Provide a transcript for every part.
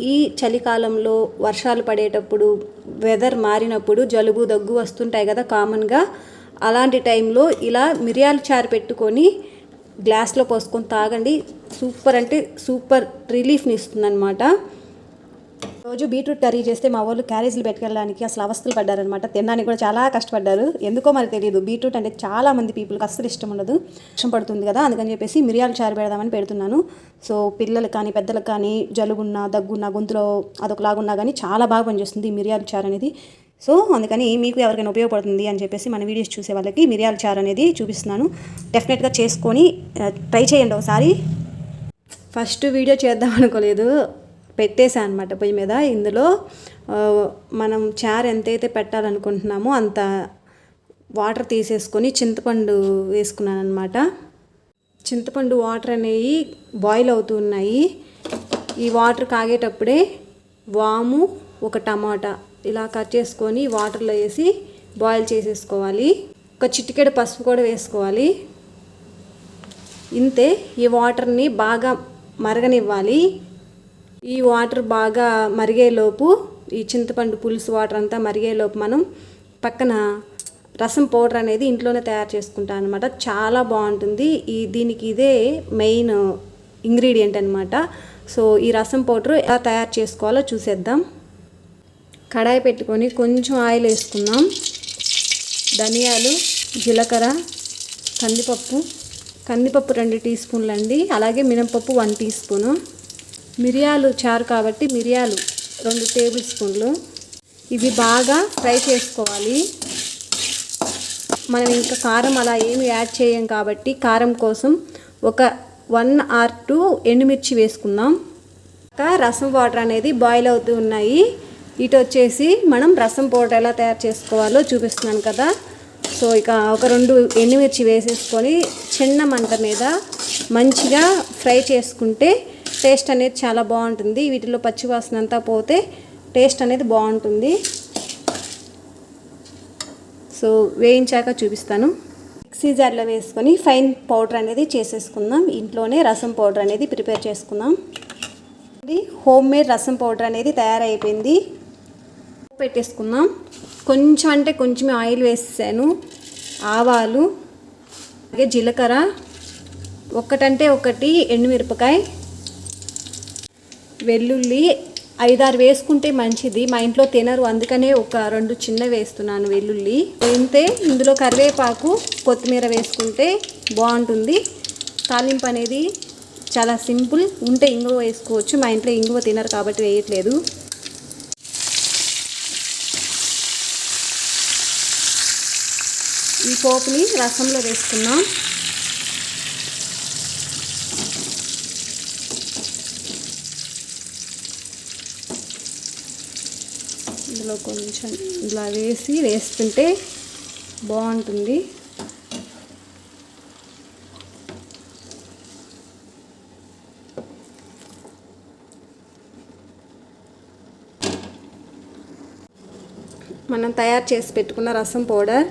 ఈ చలికాలంలో వర్షాలు పడేటప్పుడు వెదర్ మారినప్పుడు జలుబు దగ్గు వస్తుంటాయి కదా కామన్గా. అలాంటి టైంలో ఇలా మిరియాలు చారు పెట్టుకొని గ్లాస్లో పోసుకొని తాగండి. సూపర్ అంటే సూపర్ రిలీఫ్ని ఇస్తుందన్నమాట. రోజు బీట్రూట్ కర్రీ చేస్తే మా వాళ్ళు క్యారేజీలు పెట్టుకెళ్ళడానికి అసలు అవస్థలు పడ్డారనమాట తినడానికి కూడా చాలా కష్టపడ్డారు. ఎందుకో మరి తెలియదు బీట్రూట్ అంటే చాలా మంది పీపుల్కి అస్సలు ఇష్టం ఉండదు. ఇష్టం పడుతుంది కదా? అందుకని చెప్పేసి మిరియాల చారు పెడదామని పెడుతున్నాను. సో పిల్లలకు కానీ పెద్దలకు కానీ జలుబున్నా దగ్గున్నా గొంతులో అదొకలాగున్నా కానీ చాలా బాగా పనిచేస్తుంది ఈ మిరియాల చారు అనేది. సో అందుకని మీకు ఎవరికైనా ఉపయోగపడుతుంది అని చెప్పేసి మన వీడియోస్ చూసే వాళ్ళకి మిరియాల చారు అనేది చూపిస్తున్నాను. డెఫినెట్గా చేసుకొని ట్రై చేయండి ఒకసారి. ఫస్ట్ వీడియో చేద్దాం అనుకోలేదు. పెట్టేసా అనమాట పొయ్యి మీద. ఇందులో మనం చారు ఎంతైతే పెట్టాలనుకుంటున్నామో అంత వాటర్ తీసేసుకొని చింతపండు వేసుకున్నాను అనమాట చింతపండు వాటర్ అనేవి బాయిల్ అవుతూ ఉన్నాయి. ఈ వాటర్ కాగేటప్పుడే వాము ఒక టమాటా ఇలా కట్ చేసుకొని వాటర్లో వేసి బాయిల్ చేసేసుకోవాలి. ఒక చిటికెడు పసుపు కూడా వేసుకోవాలి. ఇంతే ఈ వాటర్ని బాగా మరగనివ్వాలి. ఈ వాటర్ బాగా మరిగేలోపు ఈ చింతపండు పులుసు వాటర్ అంతా మరిగేలోపు మనం పక్కన రసం పౌడర్ అనేది ఇంట్లోనే తయారు చేసుకుంటాం అనమాట చాలా బాగుంటుంది. ఈ దీనికి ఇదే మెయిన్ ఇంగ్రీడియంట్ అనమాట సో ఈ రసం పౌడర్ ఎలా తయారు చేసుకోవాలో చూసేద్దాం. కడాయి పెట్టుకొని కొంచెం ఆయిల్ వేసుకుందాం. ధనియాలు జీలకర్ర కందిపప్పు కందిపప్పు రెండు టీ స్పూన్లు అండి. అలాగే మినపప్పు వన్ టీ స్పూను. మిరియాలు చారు కాబట్టి మిరియాలు రెండు టేబుల్ స్పూన్లు. ఇవి బాగా ఫ్రై చేసుకోవాలి. మనం ఇంకా కారం అలా ఏమి యాడ్ చేయం కాబట్టి కారం కోసం ఒక వన్ ఆర్ టూ ఎండుమిర్చి వేసుకుందాం. ఇంకా రసం వాటర్ అనేది బాయిల్ అవుతూ ఉన్నాయి. ఇటు వచ్చేసి మనం రసం పౌడర్ ఎలా తయారు చేసుకోవాలో చూపిస్తున్నాను కదా. సో ఇక ఒక రెండు ఎండుమిర్చి వేసేసుకొని చిన్న మంట మీద మంచిగా ఫ్రై చేసుకుంటే టేస్ట్ అనేది చాలా బాగుంటుంది. వీటిలో పచ్చివాసన అంతా పోతే టేస్ట్ అనేది బాగుంటుంది. సో వేయించాక చూపిస్తాను. మిక్సీ జార్లో వేసుకొని ఫైన్ పౌడర్ అనేది చేసేసుకుందాం. ఇంట్లోనే రసం పౌడర్ అనేది ప్రిపేర్ చేసుకుందాం. ఇది హోమ్ మేడ్ రసం పౌడర్ అనేది తయారైపోయింది. పెట్టేసుకుందాం. కొంచెం అంటే కొంచెం ఆయిల్ వేసాను. ఆవాలు అలాగే జీలకర్ర ఒకటంటే ఒకటి ఎండుమిరపకాయ వెల్లుల్లి ఐదారు వేసుకుంటే మంచిది. మా ఇంట్లో తినరు. అందుకనే ఒక రెండు చిన్న వేస్తున్నాను వెల్లుల్లి. ఇంతే ఇందులో కరివేపాకు కొత్తిమీర వేసుకుంటే బాగుంటుంది. తాలింపు అనేది చాలా సింపుల్. ఉంటే ఇంగువ వేసుకోవచ్చు. మా ఇంట్లో ఇంగువ తినరు కాబట్టి వేయట్లేదు. ఈ పోపుని రసంలో వేసుకున్నాం ఇందులో కొంచెం ఇలా వేసి వేస్తుంటే బాగుంటుంది. మనం తయారు చేసి పెట్టుకున్న రసం పౌడర్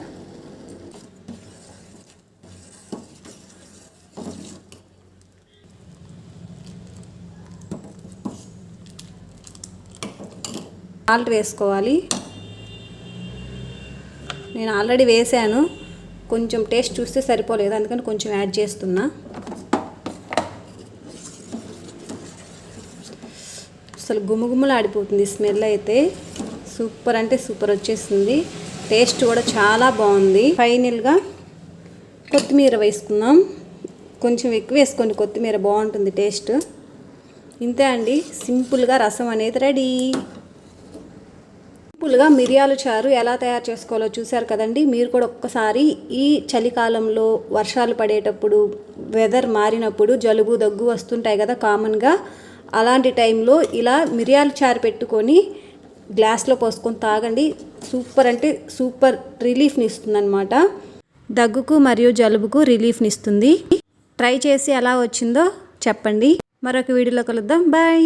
సాల్ట్ వేసుకోవాలి. నేను ఆల్రెడీ వేసాను. కొంచెం టేస్ట్ చూస్తే సరిపోలేదు. అందుకని కొంచెం యాడ్ చేస్తున్నా. అసలు గుమగుమలు ఆడిపోతుంది స్మెల్ అయితే. సూపర్ అంటే సూపర్ వచ్చేసింది. టేస్ట్ కూడా చాలా బాగుంది. ఫైనల్గా కొత్తిమీర వేసుకుందాం. కొంచెం ఎక్కువ వేసుకోండి. కొత్తిమీర బాగుంటుంది టేస్ట్. ఇంతే అండి. సింపుల్గా రసం అనేది రెడీ. సింపుల్గా మిరియాల చారు ఎలా తయారు చేసుకోవాలో చూశారు కదండి. మీరు కూడా ఒక్కసారి ఈ చలికాలంలో వర్షాలు పడేటప్పుడు వెదర్ మారినప్పుడు జలుబు దగ్గు వస్తుంటాయి కదా కామన్గా అలాంటి టైంలో ఇలా మిరియాల చారు పెట్టుకొని గ్లాస్లో పోసుకొని తాగండి. సూపర్ అంటే సూపర్ రిలీఫ్ని ఇస్తుందన్నమాట. దగ్గుకు మరియు జలుబుకు రిలీఫ్ని ఇస్తుంది. ట్రై చేసి ఎలా వచ్చిందో చెప్పండి. మరొక వీడియోలో కలుద్దాం. బాయ్